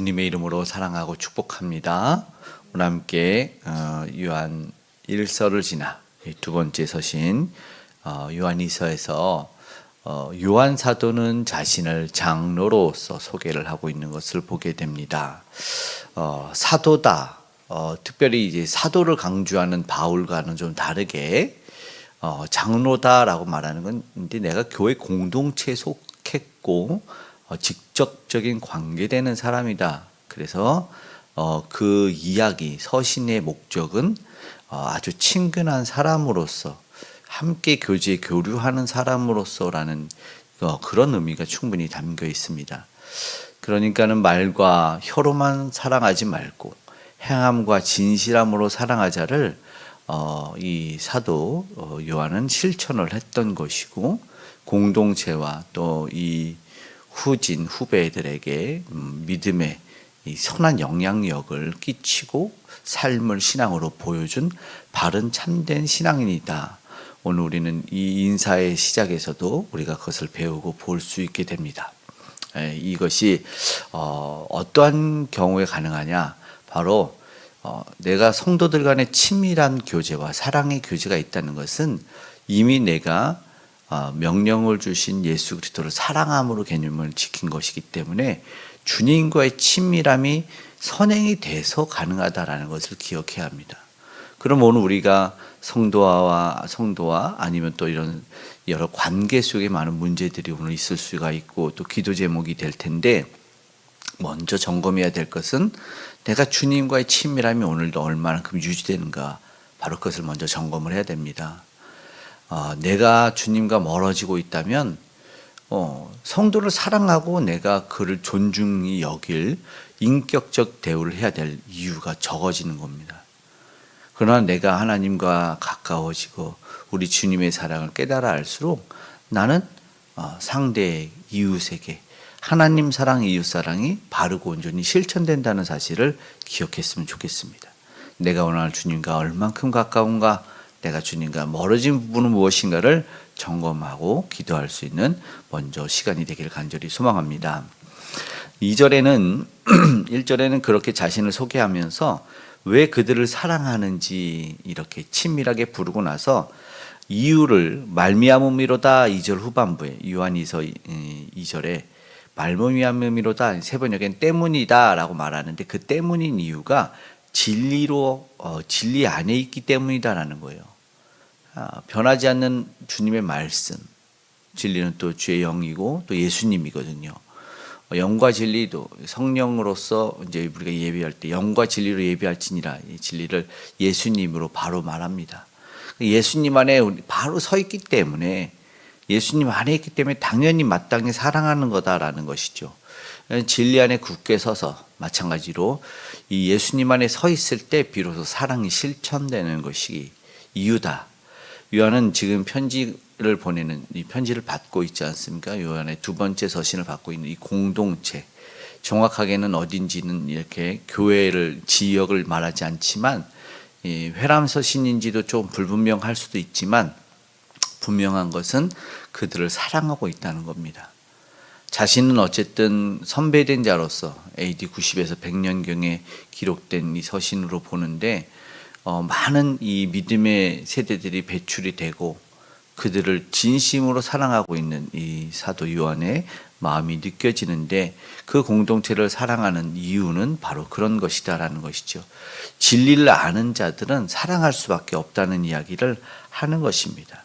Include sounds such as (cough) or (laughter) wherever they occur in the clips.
주님의 이름으로 사랑하고 축복합니다. 오늘 함께 어, 요한 1서를 지나 이두 번째 서신 어, 요한이서에서 어, 요한 사도는 자신을 장로로서 소개를 하고 있는 것을 보게 됩니다. 어, 사도다. 어, 특별히 이제 사도를 강조하는 바울과는 좀 다르게 어, 장로다라고 말하는 건 내가 교회 공동체에 속했고 어, 직접적인 관계되는 사람이다. 그래서 어, 그 이야기 서신의 목적은 어, 아주 친근한 사람으로서 함께 교제 교류하는 사람으로서라는 어, 그런 의미가 충분히 담겨 있습니다. 그러니까는 말과 혀로만 사랑하지 말고 행함과 진실함으로 사랑하자를 어, 이 사도 어, 요한은 실천을 했던 것이고 공동체와 또이 후진 후배들에게 음, 믿음의 이 선한 영향력을 끼치고 삶을 신앙으로 보여준 바른 참된 신앙인이다. 오늘 우리는 이 인사의 시작에서도 우리가 그것을 배우고 볼 수 있게 됩니다. 에, 이것이 어, 어떠한 경우에 가능하냐? 바로 어, 내가 성도들 간의 친밀한 교제와 사랑의 교제가 있다는 것은 이미 내가 어, 명령을 주신 예수 그리스도를 사랑함으로 개념을 지킨 것이기 때문에 주님과의 친밀함이 선행이 돼서 가능하다라는 것을 기억해야 합니다. 그럼 오늘 우리가 성도와 성도와 아니면 또 이런 여러 관계 속에 많은 문제들이 오늘 있을 수가 있고 또 기도 제목이 될 텐데 먼저 점검해야 될 것은 내가 주님과의 친밀함이 오늘도 얼마만큼 유지되는가 바로 그것을 먼저 점검을 해야 됩니다. 어, 내가 주님과 멀어지고 있다면 어, 성도를 사랑하고 내가 그를 존중히 여길 인격적 대우를 해야 될 이유가 적어지는 겁니다. 그러나 내가 하나님과 가까워지고 우리 주님의 사랑을 깨달아 알수록 나는 어, 상대의 이웃에게 하나님 사랑, 이웃 사랑이 바르고 온전히 실천된다는 사실을 기억했으면 좋겠습니다. 내가 오늘 주님과 얼만큼 가까운가, 내가 주님과 멀어진 부분은 무엇인가를 점검하고 기도할 수 있는 먼저 시간이 되기를 간절히 소망합니다. 2절에는 1절에는 (clears throat) 그렇게 자신을 소개하면서 왜 그들을 사랑하는지 이렇게 친밀하게 부르고 나서 이유를 말미암음이로다 2절 후반부에 요한이서 2절에 말미암음이로다 세 번역엔 때문이다라고 말하는데 그 때문인 이유가 진리로 어, 진리 안에 있기 때문이다라는 거예요. 아, 변하지 않는 주님의 말씀, 진리는 또 주의 영이고 또 예수님이거든요. 어, 영과 진리도 성령으로서 이제 우리가 예배할 때 영과 진리로 예배할지니라 이 진리를 예수님으로 바로 말합니다. 예수님 안에 바로 서 있기 때문에 예수님 안에 있기 때문에 당연히 마땅히 사랑하는 거다라는 것이죠. 진리 안에 굳게 서서 마찬가지로 이 예수님 안에 서 있을 때 비로소 사랑이 실천되는 것이 이유다. 요한은 지금 편지를 보내는 이 편지를 받고 있지 않습니까? 요한의 두 번째 서신을 받고 있는 이 공동체. 정확하게는 어딘지는 이렇게 교회를 지역을 말하지 않지만 이 회람 서신인지도 좀 불분명할 수도 있지만 분명한 것은 그들을 사랑하고 있다는 겁니다. 자신은 어쨌든 선배된 자로서 AD 90에서 100년경에 기록된 이 서신으로 보는데 어, 많은 이 믿음의 세대들이 배출이 되고 그들을 진심으로 사랑하고 있는 이 사도 요한의 마음이 느껴지는데 그 공동체를 사랑하는 이유는 바로 그런 것이다라는 것이죠. 진리를 아는 자들은 사랑할 수밖에 없다는 이야기를 하는 것입니다.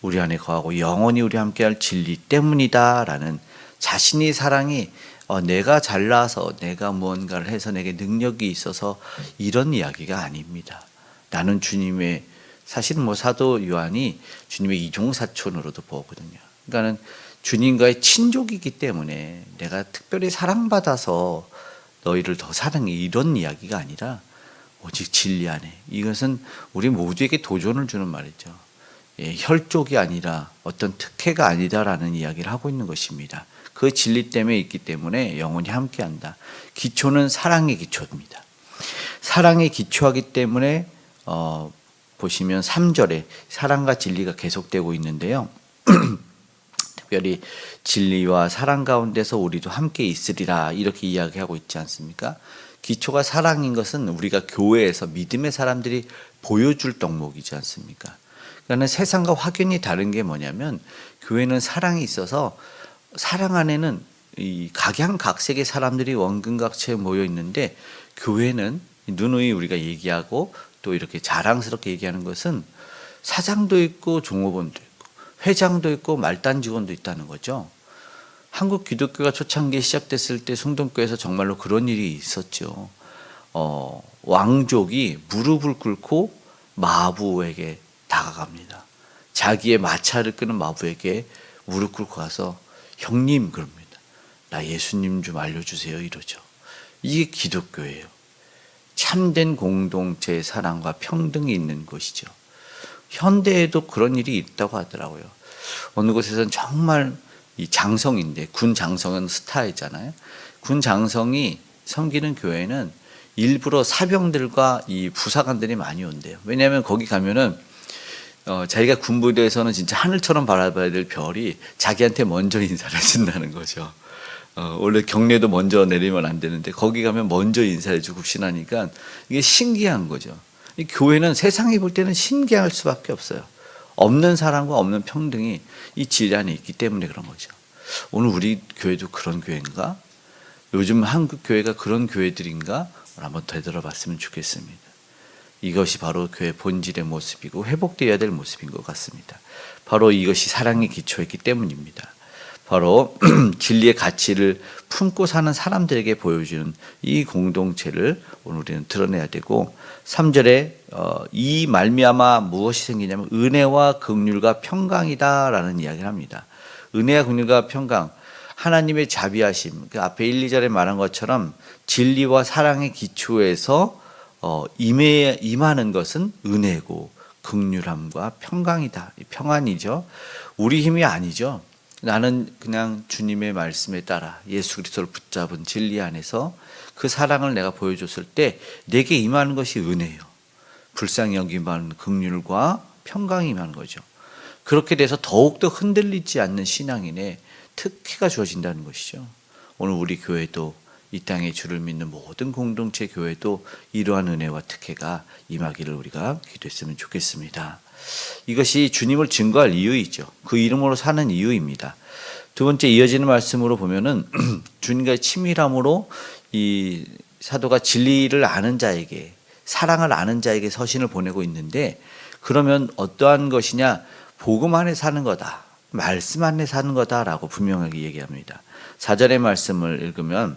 우리 안에 거하고 영원히 우리 함께할 진리 때문이다라는 자신의 사랑이 어, 내가 잘나서 내가 무언가를 해서 내게 능력이 있어서 이런 이야기가 아닙니다. 나는 주님의 사실 뭐 사도 요한이 주님의 이종사촌으로도 보거든요. 그러니까는 주님과의 친족이기 때문에 내가 특별히 사랑받아서 너희를 더 사랑해 이런 이야기가 아니라 오직 진리 안에 이것은 우리 모두에게 도전을 주는 말이죠. 예, 혈족이 아니라 어떤 특혜가 아니다라는 이야기를 하고 있는 것입니다. 그 진리 때문에 있기 때문에 영원히 함께한다. 기초는 사랑의 기초입니다. 사랑에 기초하기 때문에 어, 보시면 3절에 사랑과 진리가 계속되고 있는데요. (clears throat) 특별히 진리와 사랑 가운데서 우리도 함께 있으리라 이렇게 이야기하고 있지 않습니까? 기초가 사랑인 것은 우리가 교회에서 믿음의 사람들이 보여줄 덕목이지 않습니까? 그러니까 세상과 확연히 다른 게 뭐냐면 교회는 사랑이 있어서 사랑 안에는 이 각양각색의 사람들이 원근각체 모여 있는데 교회는 누누이 우리가 얘기하고 또 이렇게 자랑스럽게 얘기하는 것은 사장도 있고 종업원도 있고 회장도 있고 말단 직원도 있다는 거죠. 한국 기독교가 초창기에 시작됐을 때 숭동교에서 정말로 그런 일이 있었죠. 어, 왕족이 무릎을 꿇고 마부에게 다가갑니다. 자기의 마차를 끄는 마부에게 무릎 꿇고 가서 형님 그럽니다. 나 예수님 좀 알려주세요 이러죠. 이게 기독교예요. 참된 공동체의 사랑과 평등이 있는 것이죠. 현대에도 그런 일이 있다고 하더라고요. 어느 곳에서는 정말 이 장성인데 군 장성은 스타이잖아요. 군 장성이 섬기는 교회는 일부러 사병들과 이 부사관들이 많이 온대요. 왜냐하면 거기 가면은 어, 자기가 군부대에서는 진짜 하늘처럼 바라봐야 될 별이 자기한테 먼저 인사를 해준다는 거죠. 어, 원래 경례도 먼저 내리면 안 되는데 거기 가면 먼저 인사해주고 신하니까 이게 신기한 거죠. 이 교회는 세상이 볼 때는 신기할 수밖에 없어요. 없는 사람과 없는 평등이 이질 안에 있기 때문에 그런 거죠. 오늘 우리 교회도 그런 교회인가? 요즘 한국 교회가 그런 교회들인가? 한번 되돌아봤으면 좋겠습니다. 이것이 바로 교회 본질의 모습이고 회복되어야 될 모습인 것 같습니다. 바로 이것이 사랑의 기초였기 때문입니다. 바로 (clears throat) 진리의 가치를 품고 사는 사람들에게 보여주는 이 공동체를 오늘 우리는 드러내야 되고 3절에 어, 이 말미암아 무엇이 생기냐면 은혜와 긍휼과 평강이다라는 이야기를 합니다. 은혜와 긍휼과 평강 하나님의 자비하심 그 앞에 1, 2절에 말한 것처럼 진리와 사랑의 기초에서 어, 임해 임하는 것은 은혜고 극률함과 평강이다. 평안이죠. 우리 힘이 아니죠. 나는 그냥 주님의 말씀에 따라 예수 그리스도를 붙잡은 진리 안에서 그 사랑을 내가 보여줬을 때 내게 임하는 것이 은혜예요. 불쌍히 여기만 극률과 평강이 임하는 거죠. 그렇게 돼서 더욱더 흔들리지 않는 신앙인의 특혜가 주어진다는 것이죠. 오늘 우리 교회도 이 땅에 주를 믿는 모든 공동체 교회도 이러한 은혜와 특혜가 임하기를 우리가 기도했으면 좋겠습니다. 이것이 주님을 증거할 이유이죠. 그 이름으로 사는 이유입니다. 두 번째 이어지는 말씀으로 보면은 (clears throat) 주님과의 친밀함으로 이 사도가 진리를 아는 자에게 사랑을 아는 자에게 서신을 보내고 있는데 그러면 어떠한 것이냐 복음 안에 사는 거다. 말씀 안에 사는 거다라고 분명하게 얘기합니다. 4절의 말씀을 읽으면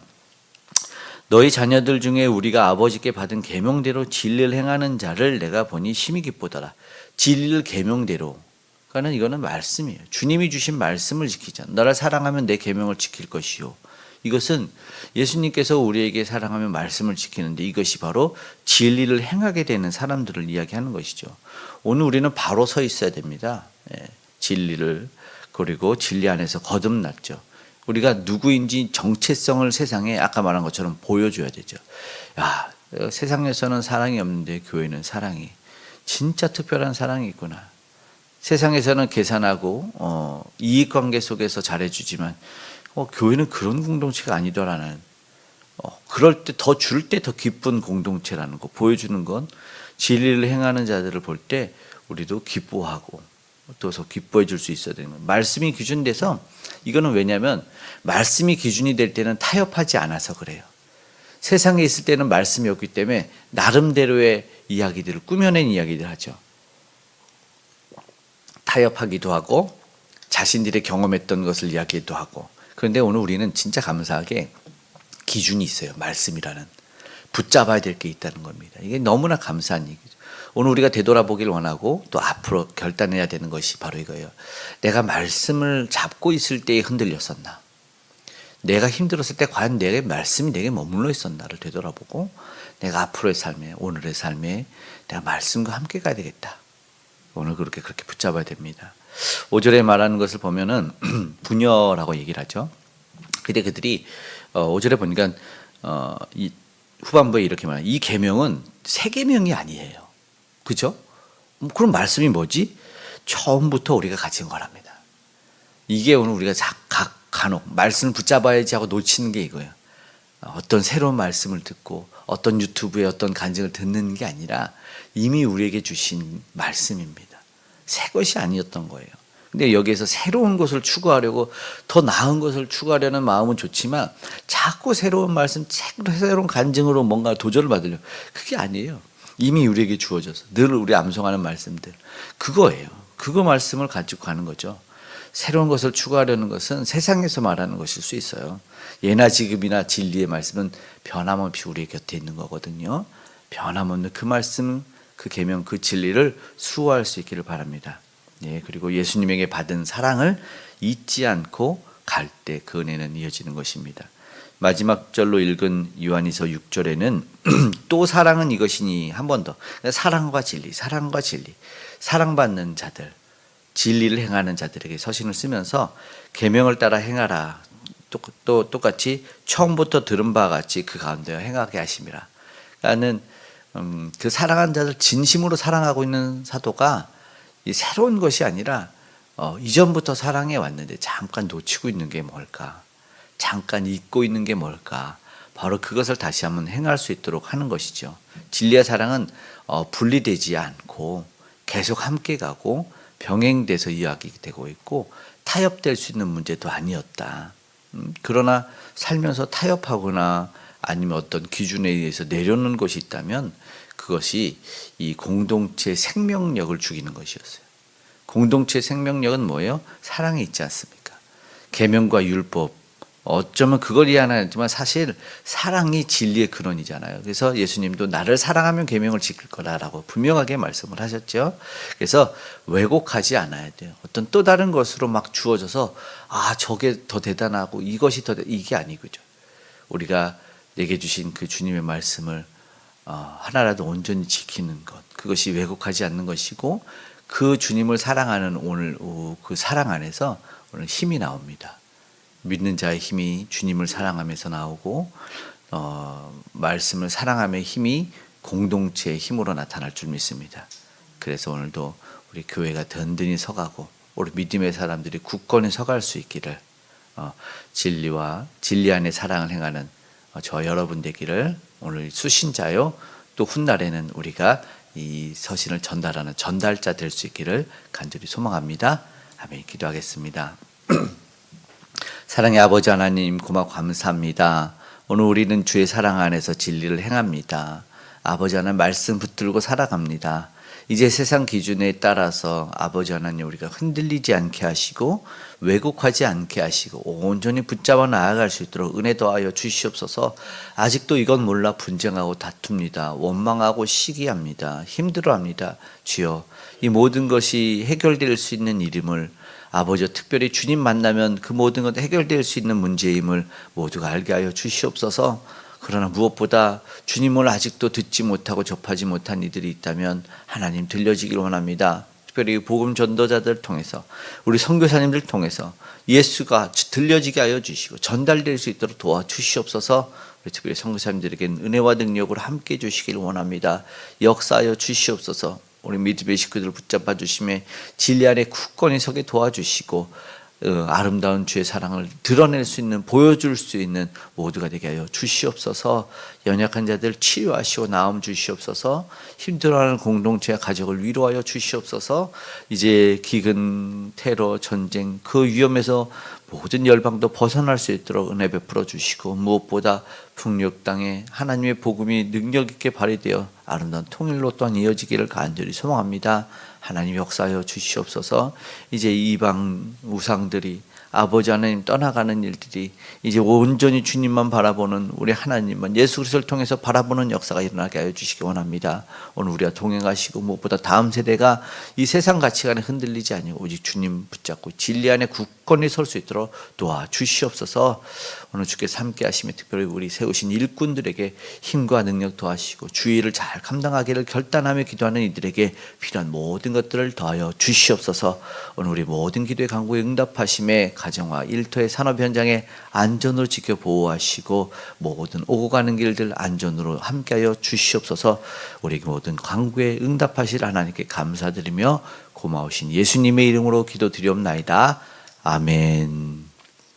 너희 자녀들 중에 우리가 아버지께 받은 계명대로 진리를 행하는 자를 내가 보니 심히 기쁘더라. 진리를 계명대로. 그러니까 이거는 말씀이에요. 주님이 주신 말씀을 지키자. 너를 사랑하면 내 계명을 지킬 것이요. 이것은 예수님께서 우리에게 사랑하면 말씀을 지키는데 이것이 바로 진리를 행하게 되는 사람들을 이야기하는 것이죠. 오늘 우리는 바로 서 있어야 됩니다. 예, 진리를 그리고 진리 안에서 거듭났죠. 우리가 누구인지 정체성을 세상에 아까 말한 것처럼 보여줘야 되죠. 야, 세상에서는 사랑이 없는데 교회는 사랑이 진짜 특별한 사랑이 있구나. 세상에서는 계산하고 어, 이익 관계 속에서 잘해주지만 어, 교회는 그런 공동체가 아니더라는. 어, 그럴 때 더 줄 때 더 기쁜 공동체라는 거 보여주는 건 진리를 행하는 자들을 볼 때 우리도 기뻐하고 또더 기뻐해 줄 수 있어야 되는 거예요. 말씀이 기준돼서 이거는 왜냐하면 말씀이 기준이 될 때는 타협하지 않아서 그래요. 세상에 있을 때는 말씀이 없기 때문에 나름대로의 이야기들을 꾸며낸 이야기들 하죠. 타협하기도 하고 자신들이 경험했던 것을 이야기도 하고 그런데 오늘 우리는 진짜 감사하게 기준이 있어요. 말씀이라는 붙잡아야 될 게 있다는 겁니다. 이게 너무나 감사한 얘기죠. 오늘 우리가 되돌아보길 원하고 또 앞으로 결단해야 되는 것이 바로 이거예요. 내가 말씀을 잡고 있을 때에 흔들렸었나? 내가 힘들었을 때 과연 내게 말씀이 내게 머물러 있었나를 되돌아보고 내가 앞으로의 삶에 오늘의 삶에 내가 말씀과 함께 가야 되겠다. 오늘 그렇게 그렇게 붙잡아야 됩니다. 5절에 말하는 것을 보면은 (clears throat) 부녀라고 얘기를 하죠. 근데 그들이 어 5절에 보니까 어 이 후반부에 이렇게 말해요. 이 계명은 새 계명이 아니에요. 그죠? 그럼 말씀이 뭐지? 처음부터 우리가 가진 거랍니다. 이게 오늘 우리가 자- 각 간혹 말씀을 붙잡아야지 하고 놓치는 게 이거예요. 어떤 새로운 말씀을 듣고 어떤 유튜브에 어떤 간증을 듣는 게 아니라 이미 우리에게 주신 말씀입니다. 새 것이 아니었던 거예요. 근데 여기에서 새로운 것을 추구하려고 더 나은 것을 추구하려는 마음은 좋지만 자꾸 새로운 말씀, 새로운 간증으로 뭔가 도전을 받으려 그게 아니에요. 이미 우리에게 주어져서 늘 우리 암송하는 말씀들 그거예요. 그거 말씀을 가지고 가는 거죠. 새로운 것을 추구하려는 것은 세상에서 말하는 것일 수 있어요. 예나 지금이나 진리의 말씀은 변함없이 우리 곁에 있는 거거든요. 변함없는 그 말씀, 그 계명, 그 진리를 수호할 수 있기를 바랍니다. 예, 그리고 예수님에게 받은 사랑을 잊지 않고 갈 때 그 은혜는 이어지는 것입니다. 마지막 절로 읽은 요한이서 6절에는 (clears throat) 또 사랑은 이것이니 한 번 더. 그러니까 사랑과 진리, 사랑과 진리. 사랑받는 자들, 진리를 행하는 자들에게 서신을 쓰면서 계명을 따라 행하라. 또, 또 똑같이 처음부터 들은 바와 같이 그 가운데 행하게 하심이라. 그러니까는 음, 그 사랑하는 자들 진심으로 사랑하고 있는 사도가 이 새로운 것이 아니라 어, 이전부터 사랑해 왔는데 잠깐 놓치고 있는 게 뭘까? 잠깐 잊고 있는 게 뭘까? 바로 그것을 다시 한번 행할 수 있도록 하는 것이죠. 진리와 사랑은 어, 분리되지 않고 계속 함께 가고 병행돼서 이야기되고 있고 타협될 수 있는 문제도 아니었다. 음, 그러나 살면서 타협하거나 아니면 어떤 기준에 의해서 내려놓는 것이 있다면 그것이 이 공동체 생명력을 죽이는 것이었어요. 공동체 생명력은 뭐예요? 사랑이 있지 않습니까? 계명과 율법 어쩌면 그걸 이해하지만 사실 사랑이 진리의 근원이잖아요. 그래서 예수님도 나를 사랑하면 계명을 지킬 거라라고 분명하게 말씀을 하셨죠. 그래서 왜곡하지 않아야 돼요. 어떤 또 다른 것으로 막 주어져서 아 저게 더 대단하고 이것이 더 대- 이게 아니고죠. 우리가 내게 주신 그 주님의 말씀을 어, 하나라도 온전히 지키는 것 그것이 왜곡하지 않는 것이고 그 주님을 사랑하는 오늘 그 사랑 안에서 오늘 힘이 나옵니다. 믿는 자의 힘이 주님을 사랑하면서 나오고 어, 말씀을 사랑함의 힘이 공동체의 힘으로 나타날 줄 믿습니다. 그래서 오늘도 우리 교회가 든든히 서가고 우리 믿음의 사람들이 굳건히 서갈 수 있기를 어, 진리와 진리 안에 사랑을 행하는 어, 저 여러분 되기를 오늘 수신자요 또 훗날에는 우리가 이 서신을 전달하는 전달자 될 수 있기를 간절히 소망합니다. 아멘. 기도하겠습니다. (clears throat) 사랑의 아버지 하나님 고맙고 감사합니다. 오늘 우리는 주의 사랑 안에서 진리를 행합니다. 아버지 하나님 말씀 붙들고 살아갑니다. 이제 세상 기준에 따라서 아버지 하나님 우리가 흔들리지 않게 하시고 왜곡하지 않게 하시고 온전히 붙잡아 나아갈 수 있도록 은혜 더하여 주시옵소서. 아직도 이건 몰라 분쟁하고 다툽니다. 원망하고 시기합니다. 힘들어합니다. 주여 이 모든 것이 해결될 수 있는 일임을 아버지 특별히 주님 만나면 그 모든 것 해결될 수 있는 문제임을 모두가 알게 하여 주시옵소서. 그러나 무엇보다 주님을 아직도 듣지 못하고 접하지 못한 이들이 있다면 하나님 들려지기를 원합니다. 특별히 복음 전도자들 통해서 우리 선교사님들 통해서 예수가 들려지게 하여 주시고 전달될 수 있도록 도와 주시옵소서. 우리 특별히 선교사님들에게는 은혜와 능력으로 함께 해 주시기를 원합니다. 역사하여 주시옵소서. 우리 믿음의 식구들을 붙잡아 주심에 진리 안에 굳건히 서게 도와주시고 어, 아름다운 주의 사랑을 드러낼 수 있는 보여줄 수 있는 모두가 되게 하여 주시옵소서. 연약한 자들 치유하시고 나음 주시옵소서. 힘들어하는 공동체와 가족을 위로하여 주시옵소서. 이제 기근 테러 전쟁 그 위험에서 모든 열방도 벗어날 수 있도록 은혜 베풀어 주시고 무엇보다 북녘 땅에 하나님의 복음이 능력 있게 발휘되어 아름다운 통일로 또한 이어지기를 간절히 소망합니다. 하나님 역사하여 주시옵소서. 이제 이방 우상들이 아버지 하나님 떠나가는 일들이 이제 온전히 주님만 바라보는 우리 하나님만 예수 그리스도를 통해서 바라보는 역사가 일어나게 하여 주시기 원합니다. 오늘 우리가 동행하시고 무엇보다 다음 세대가 이 세상 가치관에 흔들리지 아니고 오직 주님 붙잡고 진리 안에 굳건히 설 수 있도록 도와 주시옵소서. 오늘 주께서 함께 하시며 특별히 우리 세우신 일꾼들에게 힘과 능력 더하시고 주의를 잘 감당하기를 결단하며 기도하는 이들에게 필요한 모든 것들을 더하여 주시옵소서. 오늘 우리 모든 기도의 간구에 응답하심에 가정과 일터의 산업 현장에 안전으로 지켜 보호하시고 모든 오고 가는 길들 안전으로 함께하여 주시옵소서. 우리 모든 간구에 응답하실 하나님께 감사드리며 고마우신 예수님의 이름으로 기도드리옵나이다. 아멘.